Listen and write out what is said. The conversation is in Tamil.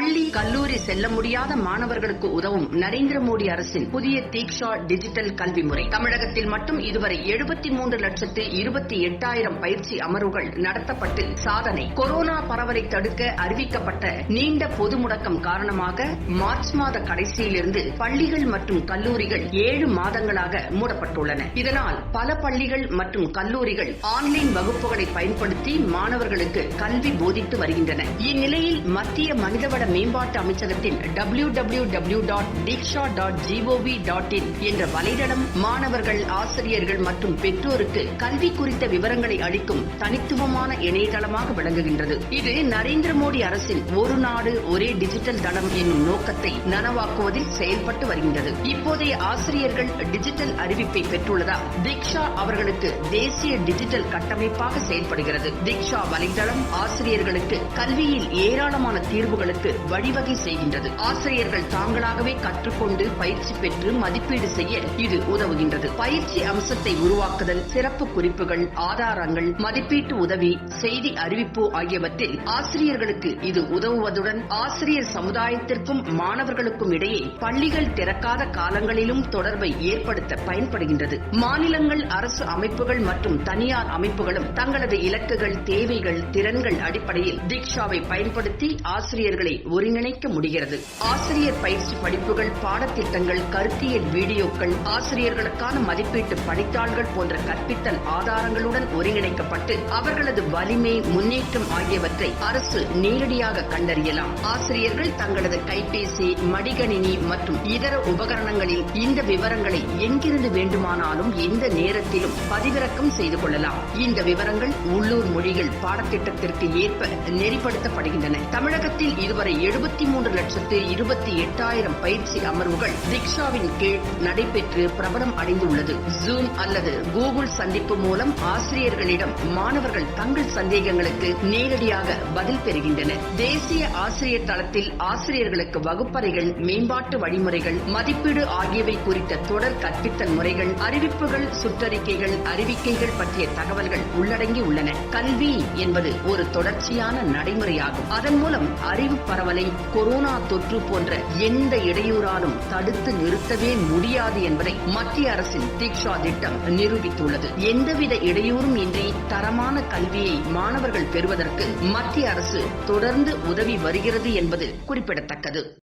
பள்ளி கல்லூரி செல்ல முடியாத மாணவர்களுக்கு உதவும் நரேந்திர மோடி அரசின் புதிய தீக்ஷா டிஜிட்டல் கல்வி முறை. தமிழகத்தில் மட்டும் இதுவரை எழுபத்தி மூன்று லட்சத்து இருபத்தி எட்டாயிரம் பயிற்சி அமர்வுகள் நடத்தப்பட்டு சாதனை. கொரோனா பரவலை தடுக்க அறிவிக்கப்பட்ட நீண்ட பொது முடக்கம் காரணமாக மார்ச் மாத கடைசியிலிருந்து பள்ளிகள் மற்றும் கல்லூரிகள் ஏழு மாதங்களாக மூடப்பட்டுள்ளன. இதனால் பல பள்ளிகள் மற்றும் கல்லூரிகள் ஆன்லைன் வகுப்புகளை பயன்படுத்தி மாணவர்களுக்கு கல்வி போதித்து வருகின்றன. இந்நிலையில் மத்திய மனிதவள மேம்பாட்டு அமைச்சகத்தின் W W W dot Diksha dot GOV dot IN என்ற வலைதளம் மாணவர்கள் ஆசிரியர்கள் மற்றும் பெற்றோருக்கு கல்வி குறித்த விவரங்களை அளிக்கும் தனித்துவமான இணையதளமாக விளங்குகின்றது. இது நரேந்திர மோடி அரசின் ஒரு நாடு ஒரே டிஜிட்டல் தளம் என்னும் நோக்கத்தை நனவாக்குவதில் செயல்பட்டு வருகின்றது. இப்போதைய ஆசிரியர்கள் டிஜிட்டல் அறிவிப்பை பெற்றுள்ளதால் தீக்ஷா அவர்களுக்கு தேசிய டிஜிட்டல் கட்டமைப்பாக செயல்படுகிறது. தீக்ஷா வலைதளம் ஆசிரியர்களுக்கு கல்வியில் ஏராளமான தீர்வுகளுக்கு வழிவகை செய்கின்றது. ஆசிரியர்கள் தாங்களாகவே கற்றுக்கொண்டு பயிற்சி பெற்று மதிப்பீடு செய்ய இது உதவுகின்றது. பயிற்சி அம்சத்தை உருவாக்குதல் சிறப்பு குறிப்புகள் ஆதாரங்கள் மதிப்பீட்டு உதவி செய்தி அறிவிப்பு ஆகியவற்றில் ஆசிரியர்களுக்கு இது உதவுவதுடன் ஆசிரியர் சமுதாயத்திற்கும் மாணவர்களுக்கும் இடையே பள்ளிகள் திறக்காத காலங்களிலும் தொடர்பை ஏற்படுத்த பயன்படுகின்றது. மாநிலங்கள் அரசு அமைப்புகள் மற்றும் தனியார் அமைப்புகளும் தங்களது இலக்குகள் தேவைகள் திறன்கள் அடிப்படையில் தீக்ஷாவை பயன்படுத்தி ஆசிரியர்களை ஒருங்கிணைக்க முடிகிறது. ஆசிரியர் பயிற்சி படிப்புகள் பாடத்திட்டங்கள் கருத்தியல் வீடியோக்கள் ஆசிரியர்களுக்கான மதிப்பீட்டு படித்தாள்கள் போன்ற கற்பித்தல் ஆதாரங்களுடன் ஒருங்கிணைக்கப்பட்டு அவர்களது வலிமை முன்னேற்றம் ஆகியவற்றை அரசு நேரடியாக கண்டறியலாம். ஆசிரியர்கள் தங்களது கைபேசி மடிகணினி மற்றும் இதர உபகரணங்களில் இந்த விவரங்களை எங்கிருந்து வேண்டுமானாலும் எந்த நேரத்திலும் பதிவிறக்கம் செய்து கொள்ளலாம். இந்த விவரங்கள் உள்ளூர் மொழிகள் பாடத்திட்டத்திற்கு ஏற்ப நெறிப்படுத்தப்படுகின்றன. தமிழகத்தில் இதுவரை இதுவரை எழுபத்தி மூன்று லட்சத்து இருபத்தி எட்டாயிரம் பயிற்சி அமர்வுகள் திக்ஷாவின் கீழ் நடைபெற்று பிரபலம் அடைந்துள்ளது. ஜூம் அல்லது கூகுள் சந்திப்பு மூலம் ஆசிரியர்களிடம் மாணவர்கள் தங்கள் சந்தேகங்களுக்கு நேரடியாக பதில் பெறுகின்றனர். தேசிய ஆசிரியர் தளத்தில் ஆசிரியர்களுக்கு வகுப்பறைகள் மேம்பாட்டு வழிமுறைகள் மதிப்பீடு ஆகியவை குறித்த தொடர் கற்பித்தல் முறைகள் அறிவிப்புகள் சுற்றறிக்கைகள் அறிவிக்கைகள் பற்றிய தகவல்கள் உள்ளடங்கி உள்ளன. கல்வி என்பது ஒரு தொடர்ச்சியான நடைமுறையாகும். அதன் மூலம் அறிவு பரவலை கொரோனா தொற்று போன்ற எந்த இடையூறாலும் தடுத்து நிறுத்தவே முடியாது என்பதை மத்திய அரசின் தீக்ஷா திட்டம் நிரூபித்துள்ளது. எந்தவித இடையூறும் இன்றி தரமான கல்வியை மாணவர்கள் பெறுவதற்கு மத்திய அரசு தொடர்ந்து உதவி வருகிறது என்பது குறிப்பிடத்தக்கது.